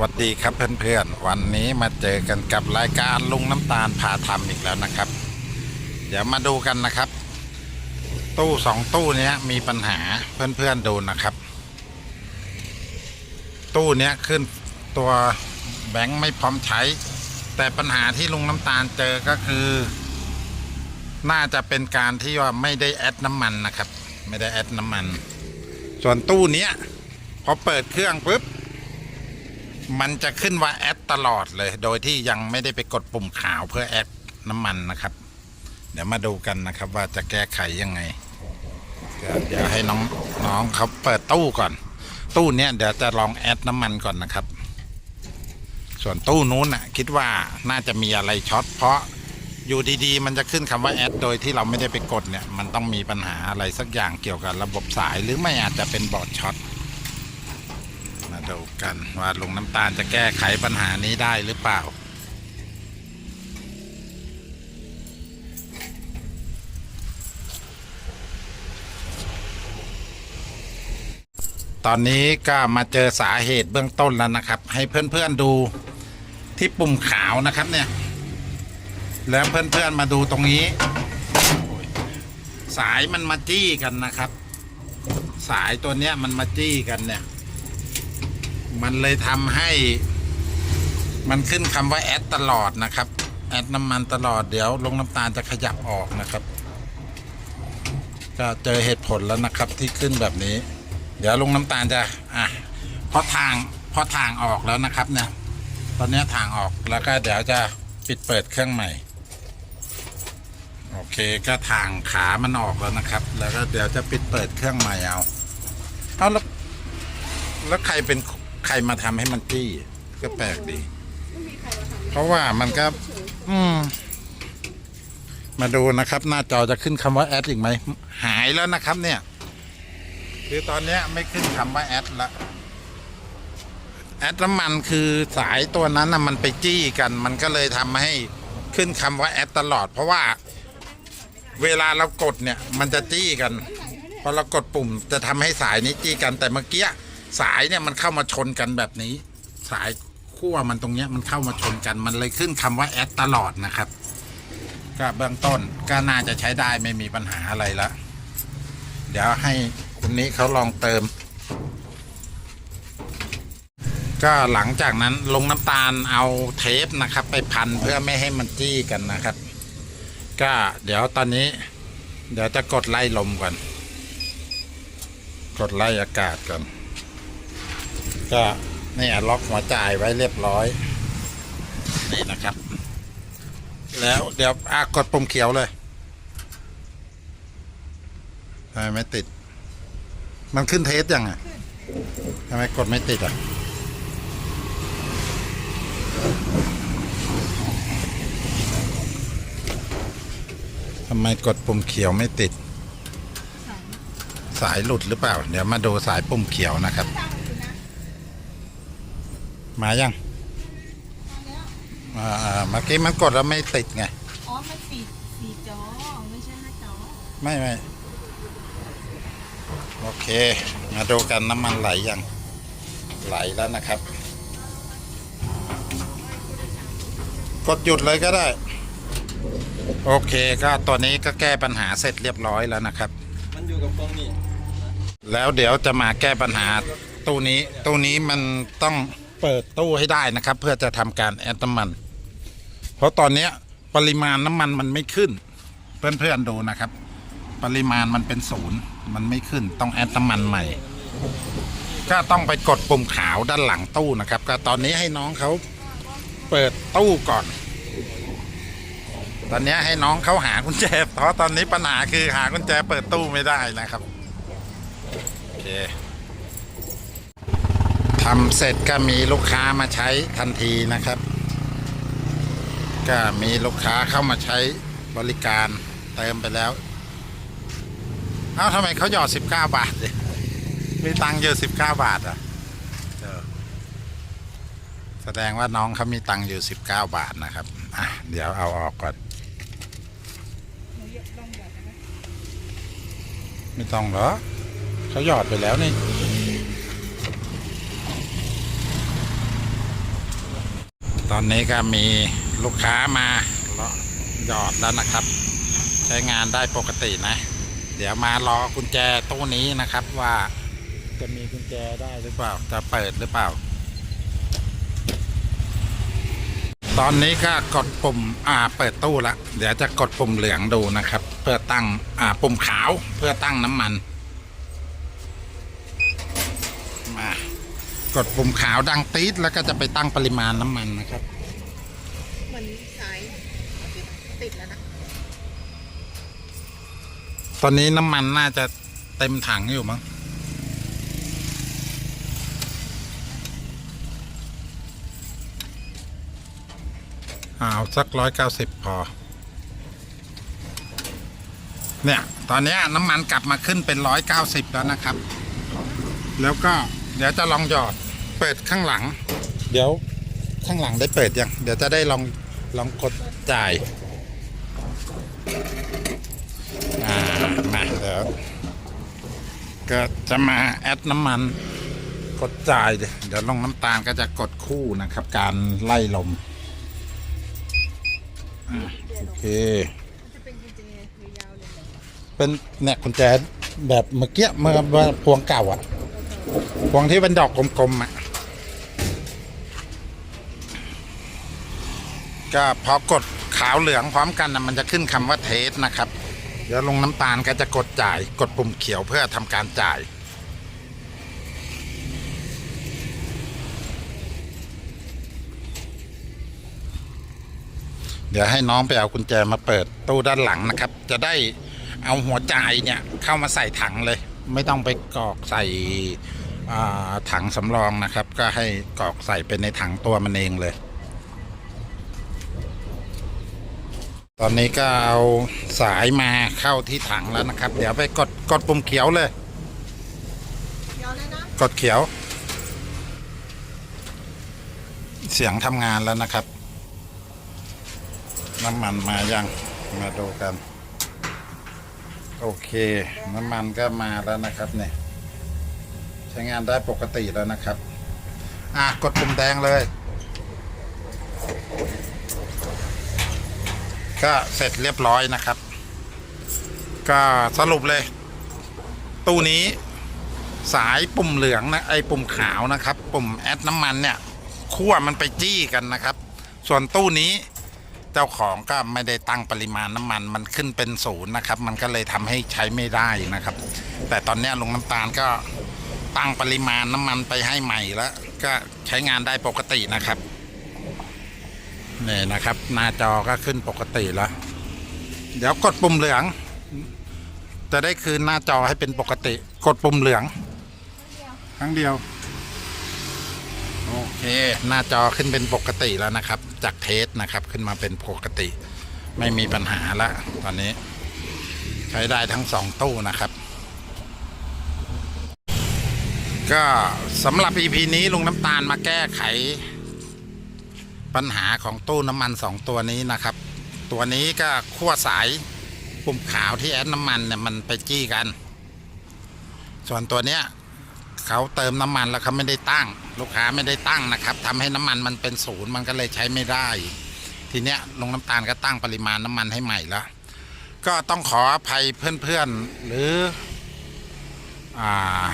วัสดีครับเพื่อนๆ วันนี้มาเจอกันกับรายการลุงน้ำตาลพาทำอีกแล้วนะครับ เดี๋ยวมาดูกันนะครับ ตู้สองตู้นี้มีปัญหาเพื่อนๆดูนะครับ ตู้นี้ขึ้นตัวแบงค์ไม่พร้อมใช้ แต่ปัญหาที่ลุงน้ำตาลเจอก็คือ น่าจะเป็นการที่ว่าไม่ได้แอดน้ำมันนะครับ ไม่ได้แอดน้ำมัน ส่วนตู้นี้พอเปิดเครื่องปุ๊บ มันจะขึ้นว่าแอดตลอดเลย โดยที่ยังไม่ได้ไปกดปุ่มขาวเพื่อแอดน้ำมันนะครับ เดี๋ยวมาดูกันนะครับว่าจะแก้ไขยังไง เดี๋ยวให้น้องน้องเขาเปิดตู้ก่อน ตู้เนี้ยเดี๋ยวจะลองแอดน้ำมันก่อนนะครับ ส่วนตู้นู้นน่ะคิดว่าน่าจะมีอะไรช็อตเพราะอยู่ดีๆ มันจะขึ้นคำว่าแอดโดยที่เราไม่ได้ไปกดเนี่ย มันต้องมีปัญหาอะไรสักอย่างเกี่ยวกับระบบสายหรือไม่อาจจะเป็นบอร์ดช็อต ดูกันว่าลุงน้ำตาลจะแก้ไขปัญหานี้ได้หรือเปล่า ตอนนี้ก็มาเจอสาเหตุเบื้องต้นแล้วนะครับ ให้เพื่อนๆดูที่ปุ่มขาวนะครับเนี่ย แล้วเพื่อนๆมาดูตรงนี้ สายมันมาจี้กันนะครับ สายตัวเนี้ยมันมาจี้กันเนี่ย มันเลยทำให้ มันขึ้นคำว่าแอดตลอดนะครับ แอดน้ำมันตลอดเดี๋ยวลงน้ำตาลจะขยับออกนะครับ ก็เจอเหตุผลแล้วนะครับที่ขึ้นแบบนี้ เดี๋ยวลงน้ำตาลจะอะเพราะทางเพราะทางออกแล้วนะครับเนี่ยตอนนี้ทางออกแล้วก็เดี๋ยวจะปิดเปิดเครื่องใหม่โอเคก็ทางขามันออกแล้วนะครับ แล้วก็เดี๋ยวจะปิดเปิดเครื่องใหม่เอาเอาแล้วแล้วใครเป็น ใครมาทำให้มันจี้ก็แปลกดี เพราะว่ามันก็ อืม มาดูนะครับ หน้าจอจะขึ้นคำว่าแอดอีกไหม หายแล้วนะครับ เนี่ย คือตอนเนี้ยไม่ขึ้นคำว่าแอดละแอดน้ำมันคือสายตัวนั้นนะมันไปจี้กัน มันก็เลยทำให้ขึ้นคำว่าแอดตลอด เพราะว่า เวลาเรากดเนี่ย มันจะจี้กัน พอเรากดปุ่มจะทำให้สายนี้จี้กันแต่เมื่อกี้ สายเนี่ยมันเข้ามาชนกันแบบนี้ สายขั้วมันตรงเนี้ยมันเข้ามาชนกันมันเลยขึ้นคำว่าแอดตลอดนะครับ ก็เบื้องต้นก็น่าจะใช้ได้ไม่มีปัญหาอะไรละเดี๋ยวให้คุณนี้เขาลองเติม ก็หลังจากนั้นลงน้ำตาลเอาเทปนะครับ ไปพันเพื่อไม่ให้มันจี้กันนะครับ ก็เดี๋ยวตอนนี้ เดี๋ยวจะกดไล่ลมก่อน กดไล่อากาศก่อน ก็นี่ล็อกหัวจ่ายไว้เรียบร้อย นี่นะครับ แล้วเดี๋ยวอากดปุ่มเขียวเลยทำไมไม่ติด มันขึ้นเทสยังอะทำไมกดไม่ติดอะทำไมกดปุ่มเขียวไม่ติด สายหลุดหรือเปล่า เดี๋ยวมาดูสายปุ่มเขียวนะครับ มายังอ่าๆเมื่อกี้มันกดแล้วไม่ติดไง อ๋อ มันสี่สี่จอ ไม่ใช่ห้าจอ ไม่ไม่โอเค มาดูกันน้ำมันไหลยัง ไหลแล้วนะครับ กดหยุดเลยก็ได้ โอเคก็ตัวนี้ก็แก้ปัญหาเสร็จเรียบร้อยแล้วนะครับ มันอยู่กับกล้องนี่แล้วเดี๋ยวจะมาแก้ปัญหาตู้นี้ตู้นี้มันต้อง เปิดตู้ให้ได้นะครับ เพื่อจะทำการแอดน้ำมัน เพราะตอนเนี้ยปริมาณน้ำมันมันไม่ขึ้น เพื่อนๆดูนะครับ ปริมาณมันเป็นศูนย์มันไม่ขึ้นต้องแอดน้ำมันใหม่ ก็ต้องไปกดปุ่มขาวด้านหลังตู้นะครับ ก็ตอนนี้ให้น้องเขาเปิดตู้ก่อน ตอนนี้ให้น้องเขาหากุญแจเพราะตอนนี้ปัญหาคือหากุญแจเปิดตู้ไม่ได้นะครับโอเค ทำเสร็จก็มีลูกค้ามาใช้ทันทีนะครับ ก็มีลูกค้าเข้ามาใช้บริการเติมไปแล้ว เอ้าทำไมเขาหยอด 19 บาทเลยมีตังค์เยอะ 19 บาทอะแสดงว่าน้องเขามีตังค์อยู่ 19 บาทนะครับ อะ เดี๋ยวเอาออกก่อน ไม่ต้องเหรอเขาหยอดไปแล้วนี่ ตอนนี้ก็มีลูกค้ามาหยอดแล้วนะครับ ใช้งานได้ปกตินะ เดี๋ยวมารอกุญแจตู้นี้นะครับว่าจะมีกุญแจได้หรือเปล่าจะเปิดหรือเปล่า ตอนนี้ก็กดปุ่มอ่าเปิดตู้ละเดี๋ยวจะกดปุ่มเหลืองดูนะครับ เพื่อตั้งอ่าปุ่มขาวเพื่อตั้งน้ำมัน มา กดปุ่มขาวดังตีดแล้วก็จะไปตั้งปริมาณน้ำมันนะครับ เหมือนสายติดแล้วนะ ตอนนี้น้ำมันน่าจะเต็มถังอยู่มั้งเอาสักร้อยเก้าสิบพอ เนี่ย ตอนเนี้ยน้ำมันกลับมาขึ้นเป็นร้อยเก้าสิบแล้วนะครับ แล้วก็ เดี๋ยวจะลองหยอดเปิดข้างหลัง เดี๋ยวข้างหลังได้เปิดยัง เดี๋ยวจะได้ลองลองกดจ่ายอ่ามาเดี๋ยวก็จะมาแอดน้ำมันกดจ่ายเดี๋ยวเดี๋ยวลงน้ำตาลก็จะกดคู่นะครับ การไล่ลมอโอเคเป็นเนี่ยกุญแจแบบเมื่อกี้เมื่อพวงเก่าอะ พวงที่เป็นดอกกลมๆอะก็พอกดขาวเหลืองพร้อมกันนะมันจะขึ้นคำว่าเทสนะครับ เดี๋ยวลงน้ำตาลก็จะกดจ่าย กดปุ่มเขียวเพื่อทำการจ่าย เดี๋ยวให้น้องไปเอากุญแจมาเปิดตู้ด้านหลังนะครับ จะได้เอาหัวจ่ายเนี่ยเข้ามาใส่ถังเลย ไม่ต้องไปกรอกใส่ ถังสำรองนะครับ ก็ให้กรอกใส่เป็นในถังตัวมันเองเลย ตอนนี้ก็เอาสายมาเข้าที่ถังแล้วนะครับ เดี๋ยวไปกดกดปุ่มเขียวเลยยาวเลยนะกดเขียว เสียงทำงานแล้วนะครับ น้ำมันมายังมาดูกัน โอเค น้ำมันก็มาแล้วนะครับเนี่ย ใช้งานได้ปกติแล้วนะครับ อะ กดปุ่มแดงเลย ก็เสร็จเรียบร้อยนะครับ ก็สรุปเลย ตู้นี้สายปุ่มเหลืองนะ ไอปุ่มขาวนะครับ ปุ่มแอดน้ำมันเนี่ยขั้วมันไปจี้กันนะครับ ส่วนตู้นี้เจ้าของก็ไม่ได้ตั้งปริมาณน้ำมันมันขึ้นเป็นศูนย์นะครับ มันก็เลยทำให้ใช้ไม่ได้นะครับ แต่ตอนนี้ลงน้ำตาลก็ ตั้งปริมาณน้ำมันไปให้ใหม่แล้ว ก็ใช้งานได้ปกตินะครับนี่นะครับ หน้าจอก็ขึ้นปกติแล้ว เดี๋ยวกดปุ่มเหลือง จะได้คืนหน้าจอให้เป็นปกติ กดปุ่มเหลือง ครั้งเดียว โอเค หน้าจอขึ้นเป็นปกติแล้วนะครับ จากเทสนะครับขึ้นมาเป็นปกติ ไม่มีปัญหาละตอนนี้ ใช้ได้ทั้งสองตู้นะครับ ก็สำหรับ EP นี้ลุงน้ำตาลมาแก้ไข ปัญหาของตู้น้ำมันสองตัวนี้นะครับ ตัวนี้ก็ขั้วสายปุ่มขาวที่แอดน้ำมันเนี่ยมันไปจี้กัน ส่วนตัวเนี้ยเขาเติมน้ำมันแล้วเขาไม่ได้ตั้ง ลูกค้าไม่ได้ตั้งนะครับทำให้น้ำมันมันเป็นศูนย์มันก็เลยใช้ไม่ได้ ทีเนี้ยลงน้ำตาลก็ตั้งปริมาณน้ำมันให้ใหม่แล้วก็ต้องขออภัยเพื่อนๆหรืออ่า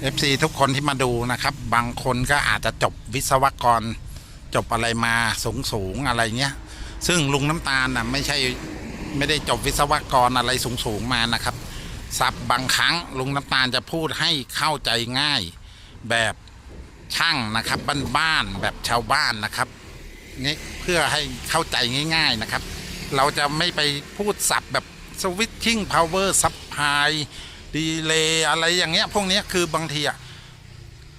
เอฟซีทุกคนที่มาดูนะครับ บางคนก็อาจจะจบวิศวกร จบอะไรมาสูงๆอะไรเงี้ย ซึ่งลุงน้ำตาลน่ะไม่ใช่ไม่ได้จบวิศวกรอะไรสูงๆมานะครับศัพท์บางครั้งลุงน้ำตาลจะพูดให้เข้าใจง่ายแบบช่างนะครับบ้านๆแบบชาวบ้านนะครับนี่เพื่อให้เข้าใจง่าย ๆนะครับ เราจะไม่ไปพูดศัพท์แบบ switching power supply delay อ ดีเลอะไรอย่างเงี้ย พวกเนี้ยคือบางทีอะ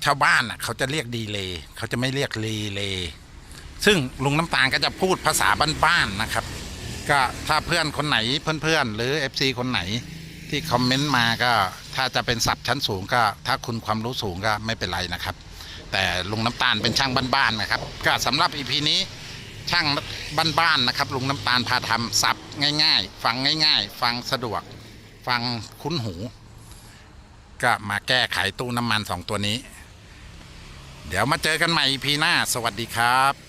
ชาวบ้านอะเขาจะเรียกดีเลย์เขาจะไม่เรียกรีเลย์ซึ่งลุงน้ำตาลก็จะพูดภาษาบ้านๆนะครับ ก็ถ้าเพื่อนคนไหนเพื่อนๆ หรือ FC คนไหนที่คอมเมนต์มาก็ถ้าจะเป็นศัพท์ชั้นสูงก็ ถ้าคุณความรู้สูงก็ไม่เป็นไรนะครับ แต่ลุงน้ำตาลเป็นช่างบ้านๆนะครับ ก็สำหรับอีพีนี้ช่างบ้านๆนะครับลุงน้ำตาลพาทำศัพท์ง่าย ๆ ฟังง่าย ๆ ฟังสะดวก ฟังคุ้นหู ก็มาแก้ไขตู้น้ำมันสองตัวนี้ เดี๋ยวมาเจอกันใหม่พีหน้า สวัสดีครับ